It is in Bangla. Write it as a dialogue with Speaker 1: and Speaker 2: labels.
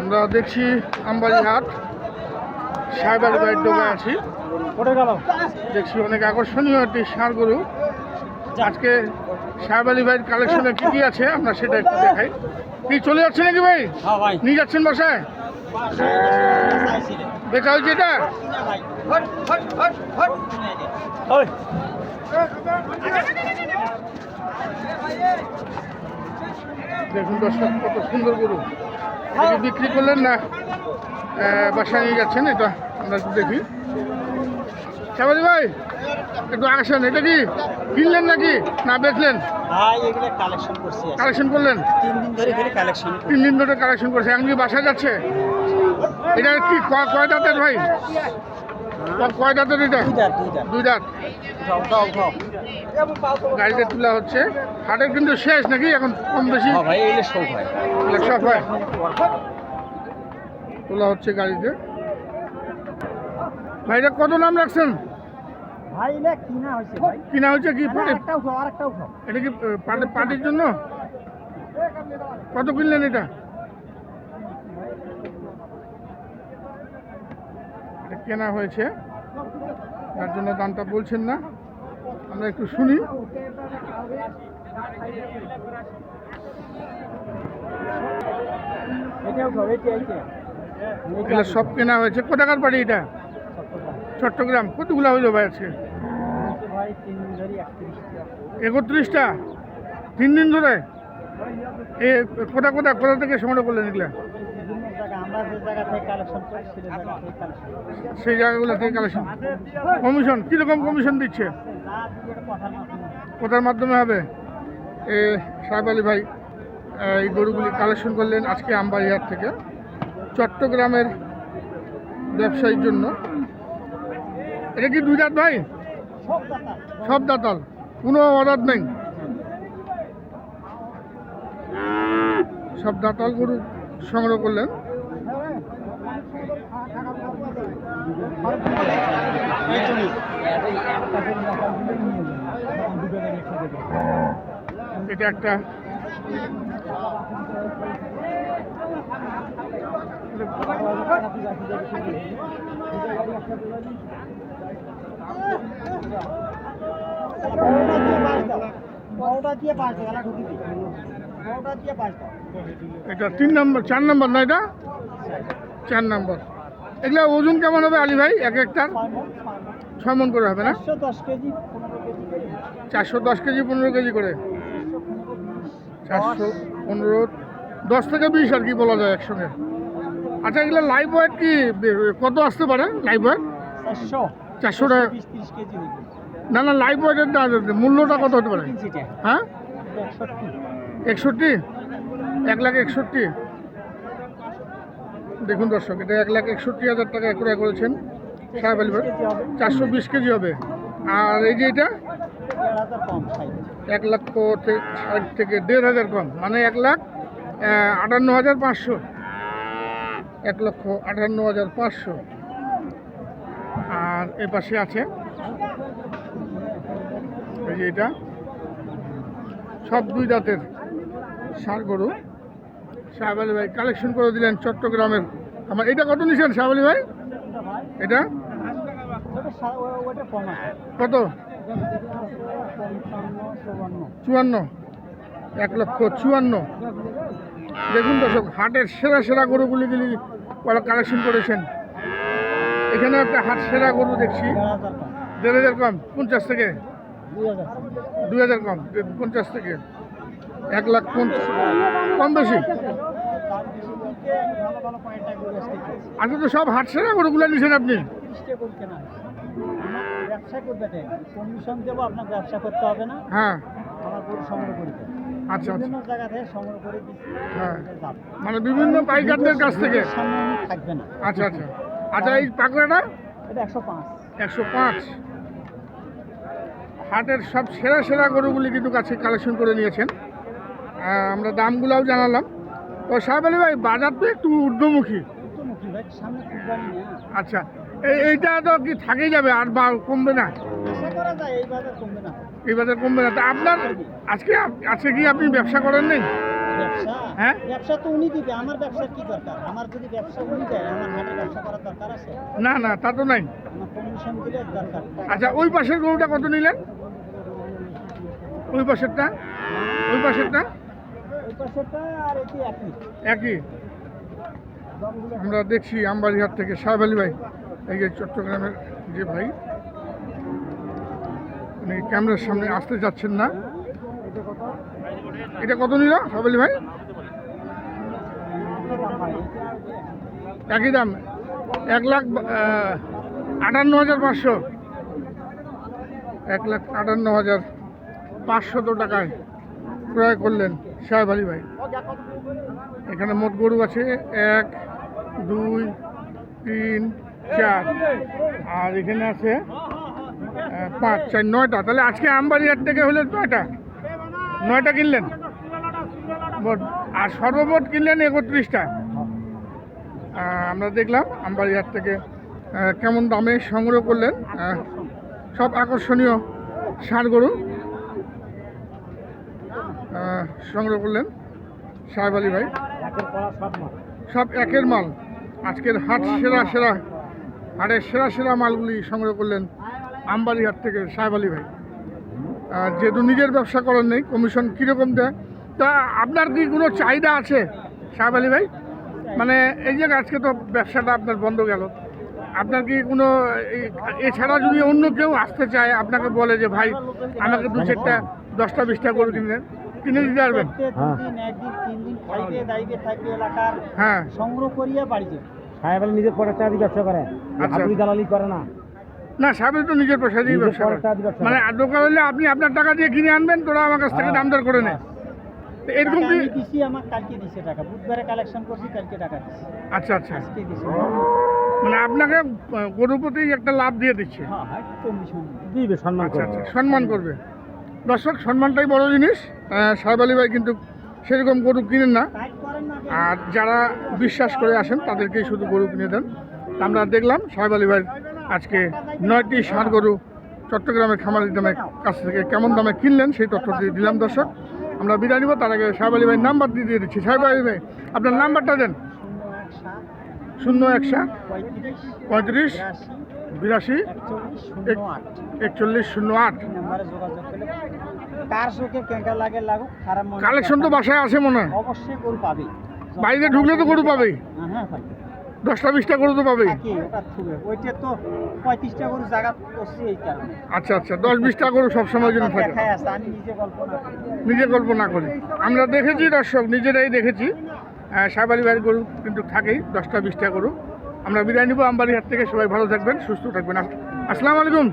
Speaker 1: আমরা দেখছি আমবাড়ি হাট। সাহেব আলী ভাইয়ের দোকানে আছি। দেখছি অনেক আকর্ষণীয় একটি ষাঁড় গরু। আজকে সাহেব আলী ভাইয়ের কালেকশনে কি কি আছে? আমরা সেটা একটু দেখাই। কি চলে যাচ্ছে নাকি ভাই?
Speaker 2: হ্যাঁ
Speaker 1: নিয়ে যাচ্ছেন বাসায়? দেখা হয়েছে এটা?
Speaker 2: ওই।
Speaker 1: দেখুন দর্শক কত সুন্দর গরু। বিক্রি করলেন না বাসায় নিয়ে যাচ্ছেন এটা আমরা একটু দেখি। সাবাদি ভাই একটু আসেন এটা কি কিনলেন নাকি না বেচলেন?
Speaker 2: কালেকশন
Speaker 1: করলেন?
Speaker 2: তিন দিন ধরে কালেকশন
Speaker 1: করছে। এখন কি বাসায় যাচ্ছে? এটা কি কয় দাঁতের ভাই? কয়
Speaker 2: দাঁত দুই দাঁত।
Speaker 1: দুই দাঁত। গাড়িতে তোলা হচ্ছে। হাটের কিন্তু শেষ নাকি? এখন কম বেশি?
Speaker 2: হ্যাঁ সব
Speaker 1: সব হয়? তোলা হচ্ছে গাড়িতে। ভাই কত নাম রাখছেন?
Speaker 2: কিনা হয়েছে
Speaker 1: হচ্ছে কি? এটা কি পাটির জন্য? কত কিনলেন এটা? এটা কেনা হয়েছে। তার জন্য দামটা বলছেন না। আমরা একটু শুনি। সব কেনা হয়েছে। কোথাকার বাড়ি এটা? চট্টগ্রাম। কতগুলো হইল ভাই আজকে? একত্রিশটা? তিন দিন ধরে? এ কোথা কোথা কোথা থেকে সংগ্রহ করলেন এগুলা?
Speaker 2: সেই
Speaker 1: জায়গাগুলো থেকে কালেকশন কমিশন কীরকম কমিশন দিচ্ছে?
Speaker 2: কথার মাধ্যমে
Speaker 1: হবে? এ, সাহেব আলী ভাই এই গরুগুলি কালেকশন করলেন আজকে আমবাড়িহাট থেকে। চট্টগ্রামের ব্যবসায়ীর জন্য। এটা কি দুই দাঁত ভাই?
Speaker 2: সব
Speaker 1: দাঁতাল। কোনো অর্ডার নেই। সব দাঁতাল গরু সংগ্রহ করলেন। এটা একটা এটা তিন নম্বর চার নম্বর না এটা? চার নম্বর। এগুলা ওজন কেমন হবে আলী ভাই? এক একটার ছয় মন করে হবে না? চারশো দশ কেজি পনেরো কেজি করে। চারশো পনেরো দশ থেকে বিশ আর কি বলা যায় একসঙ্গে। আচ্ছা এগুলো লাইভ ওয়েট কি? কত আসতে পারে লাইভ ওয়েট
Speaker 2: চারশো।
Speaker 1: চারশো টাকা। না না লাইভ ওয়েটের মূল্যটা কত হতে পারে? হ্যাঁ?
Speaker 2: একষট্টি।
Speaker 1: এক লাখ একষট্টি? দেখুন দর্শক এটা এক লাখ একষট্টি হাজার টাকা ক্রয় করেছেন সাহেব আলী ভাই।
Speaker 2: কেজি হবে।
Speaker 1: চারশো বিশ কেজি হবে। আর এই যে এটা? এক লক্ষ ষাট থেকে দেড় হাজার কম মানে এক লাখ আটান্ন হাজার পাঁচশো। এক লক্ষ আটান্ন হাজার পাঁচশো। আর এ পাশে আছে। এই যে এটা। সব দুই দাঁতের ষাঁড় গরু। সাহেব আলী ভাই কালেকশন করে দিলেন চট্টগ্রামের। আমার এটা কত নিছেন সাহেব আলী ভাই? এটা? কত?
Speaker 2: চুয়ান্ন।
Speaker 1: এক লক্ষ চুয়ান্ন। দেখুন দর্শক, হাটের সেরা সেরা গরুগুলিগুলি ওরা কালেকশন করেছেন। এখানে একটা হাট সেরা গরু দেখছি।
Speaker 2: দেড় হাজার কম,
Speaker 1: পঞ্চাশ থেকে?
Speaker 2: দুই হাজার কম
Speaker 1: পঞ্চাশ থেকে? এক লাখ পঞ্চাশ। কম বেশি? আচ্ছা তো সব হাট সেরা গরুগুলো নিছেন আপনি?
Speaker 2: ব্যবসা করবে কমিশন দেবো আপনার ব্যবসা করতে হবে না।
Speaker 1: হ্যাঁ।
Speaker 2: আমার গরু সংগ্রহ করে
Speaker 1: আচ্ছা আচ্ছা।
Speaker 2: বিভিন্ন জায়গা থেকে সংগ্রহ করে দিচ্ছি
Speaker 1: হ্যাঁ। মানে বিভিন্ন পাইকারদের কাছ থেকে?
Speaker 2: থাকবে না।
Speaker 1: আচ্ছা আচ্ছা। আচ্ছা এই পাকড়াটা
Speaker 2: এটা একশো পাঁচ।
Speaker 1: একশো পাঁচ। হাটের সব সেরা সেরা গরুগুলি কিন্তু কাছে কালেকশন করে নিয়েছেন। আমরা দামগুলোও জানালাম। তো সাহেব আলী ভাই বাজার তো একটু ঊর্ধ্বমুখী। আচ্ছা। এইটা তো কি থাকেই যাবে আর বা কমবে না?
Speaker 2: এই বাজার কমবে না।
Speaker 1: তা আপনার আজকে আজকে কি আপনি ব্যবসা করেন নেই? হ্যাঁ?
Speaker 2: ব্যবসা তো উনি দিবে আমার ব্যবসার কি দরকার? আমার যদি ব্যবসা উনি দেয় আমার হাটের ব্যবসা করার দরকার আছে?
Speaker 1: না না তা তো নাই।
Speaker 2: কমিশন দিলে দরকার।
Speaker 1: আচ্ছা ওই পাশের গরুটা কত নিলেন? ওই পাশেরটা? ওই পাশেরটা?
Speaker 2: ওই পাশেরটা আর একই।
Speaker 1: একই? আমরা দেখছি আমবাড়িহাট থেকে সাহেব আলী ভাই। এই যে চট্টগ্রামের যে ভাই, উনি ক্যামেরার সামনে আসতে যাচ্ছেন না।
Speaker 2: এটা কত
Speaker 1: নিল সাহেব আলী ভাই।
Speaker 2: একই
Speaker 1: দাম, এক লাখ আটান্ন হাজার পাঁচশো। এক লাখ আটান্ন হাজার পাঁচশত টাকায় ক্রয় করলেন সাহেব আলী ভাই। এখানে মোট গরু আছে এক, দুই, তিন চার আর এখানে আছে পাঁচ চার নয়টা। তাহলে আজকে আমবাড়িহাট থেকে হলো নয়টা? নয়টা কিনলেন? আর সর্বমোট কিনলেন একত্রিশটা। আমরা দেখলাম আমবাড়িহাট থেকে কেমন দামে সংগ্রহ করলেন। সব আকর্ষণীয় ষাঁড় গরু সংগ্রহ করলেন সাহেব আলী ভাই।
Speaker 2: সব
Speaker 1: একের মাল। আজকের হাট সেরা সেরা হাটের সেরা সেরা মালগুলি সংগ্রহ করলেন আমবাড়িহাট থেকে সাহেব আলী ভাই। আর যেহেতু নিজের ব্যবসা করার নেই কমিশন কীরকম দেয়? তা আপনার কি কোনো চাহিদা আছে সাহেব আলী ভাই? মানে এই যে আজকে তো ব্যবসাটা আপনার বন্ধ গেল আপনার কি কোনো এছাড়া যদি অন্য কেউ আসতে চায় আপনাকে বলে যে ভাই আমাকে দু চারটা দশটা বিশটা গরু কিনে কিনে দিতে পারবেন? হ্যাঁ।
Speaker 2: সংগ্রহ করিয়া বাড়ি যাবে
Speaker 3: সাহেব আলী নিজের পরের টাকা দিয়ে ব্যবসা করে।
Speaker 1: আচ্ছা।
Speaker 3: আপনি দালালি করে না।
Speaker 1: না সাহেব তো নিজের পয়সা দিয়ে ব্যবসা করে।
Speaker 3: ব্যবসা
Speaker 1: মানে। দোকান হলে আপনি আপনার টাকা দিয়ে কিনে আনবেন তোরা আমার কাছ থেকে
Speaker 3: হ্যাঁ।
Speaker 1: দাম দর করে নেয় তো এরকম কি
Speaker 2: আমি দিছি আমার কালকে দিছে টাকা। বুধবারে কালেকশন করছি কালকে টাকা দিছি।
Speaker 1: আচ্ছা আচ্ছা।
Speaker 2: আজকে দিছি।
Speaker 1: মানে আপনাকে প্রতি একটা লাভ দিয়ে দিচ্ছে।
Speaker 2: হ্যাঁ হ্যাঁ
Speaker 3: দিবে সম্মান
Speaker 1: আচ্ছা আচ্ছা সম্মান করবে। দর্শক সম্মানটাই বড় জিনিস। সাহেব আলী ভাই কিন্তু সেরকম গরু কিনেন না। আর যারা বিশ্বাস করে আসেন, তাদেরকেই শুধু গরু কিনে দেন। আমরা দেখলাম, সাহেব আলী ভাই আজকে নয়টি ষাঁড় গরু চট্টগ্রামের খামারি দামের কাছ থেকে কেমন দামে কিনলেন, সেই তথ্য দিয়ে দিলাম, দর্শক। আমরা বিদায় নিব, তার আগে সাহেব আলী ভাই নাম্বার দিয়ে দিয়ে দিচ্ছি। সাহেব আলী ভাই, আপনার নাম্বারটা দেন।
Speaker 2: শূন্য এক সাত
Speaker 1: শূন্য এক সাত
Speaker 2: পঁয়ত্রিশ বিরাশি একচল্লিশ শূন্য আট। কার চোখে কেঙ্কা লাগে লাগুক খারাপ মনে
Speaker 1: কালেকশন তো বাসায় আছে মনে হয়।
Speaker 2: অবশ্যই গরু পাবে।
Speaker 1: বাইরে ঢুকলে তো গরু পাবেই
Speaker 2: হ্যাঁ হ্যাঁ পাবে।
Speaker 1: দশটা বিশটা গরু তো
Speaker 2: থুবে ওইটা তো পঁয়ত্রিশটা গরু জায়গা করছি এই কারণে।
Speaker 1: আচ্ছা আচ্ছা দশ বিশটা গরু সবসময় জন্য থাকে।
Speaker 2: আমি নিজে কল্পনা
Speaker 1: নিজে কল্পনা করি। আমরা দেখেছি দর্শক নিজেরাই দেখেছি। সাহেব আলী ভাইয়ের গরু কিন্তু থাকেই দশটা বিশটা গরু। আমরা বিদায় নিব আমবাড়িহাট থেকে। সবাই ভালো থাকবেন সুস্থ থাকবেন। আস- আসসালামু আলাইকুম।